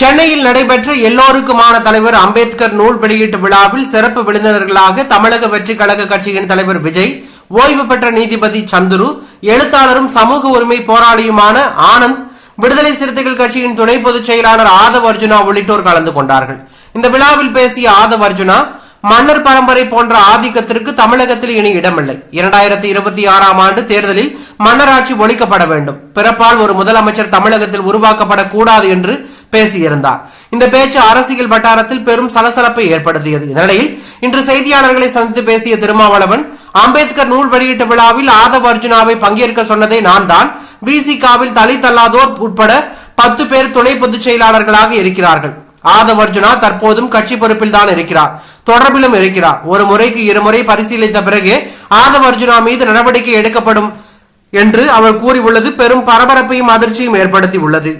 சென்னையில் நடைபெற்ற எல்லோருக்குமான தலைவர் அம்பேத்கர் நூல் வெளியீட்டு விழாவில் சிறப்பு விருந்தினர்களாக தமிழக வெற்றி கழக கட்சியின் தலைவர் விஜய் ஓய்வு பெற்ற நீதிபதி சந்துரு எழுத்தாளரும் சமூக உரிமை போராளியுமான ஆனந்த் விடுதலை சிறுத்தைகள் கட்சியின் துணை பொதுச் செயலாளர் ஆதவ் அர்ஜுனா உள்ளிட்டோர் கலந்து கொண்டார்கள். இந்த விழாவில் பேசிய ஆதவ் அர்ஜுனா மன்னர் பரம்பரை போன்ற ஆதிக்கத்திற்கு தமிழகத்தில் இனி இடமில்லை. இரண்டாயிரத்தி இருபத்தி ஆறாம் ஆண்டு தேர்தலில் மன்னராட்சி ஒழிக்கப்பட வேண்டும். பிறப்பால் ஒரு முதலமைச்சர் தமிழகத்தில் உருவாக்கப்படக்கூடாது என்று பேசியிருந்தார். இந்த பேச்சு அரசியல் வட்டாரத்தில் பெரும் சலசலப்பை ஏற்படுத்தியது. இதனிடையில் இன்று செய்தியாளர்களை சந்தித்து பேசிய திருமாவளவன் அம்பேத்கர் நூல் வெளியீட்டு விழாவில் ஆதவ் அர்ஜுனாவை பங்கேற்க சொன்னதே நான் தான் விசிகாவில் தலித் அல்லாதோர் உட்பட பத்து பேர் துணை பொதுச் செயலாளர்களாக இருக்கிறார்கள். ஆதவ் அர்ஜுனா தற்போதும் கட்சி பொறுப்பில் தான் இருக்கிறார். தொடர்பிலும் இருக்கிறார். ஒரு முறைக்கு இருமுறை பரிசீலித்த பிறகு ஆதவ் அர்ஜுனா மீது நடவடிக்கை எடுக்கப்படும் என்று அவர் கூறியுள்ளது. பெரும் பரபரப்பையும் அதிர்ச்சியும் ஏற்படுத்தி உள்ளது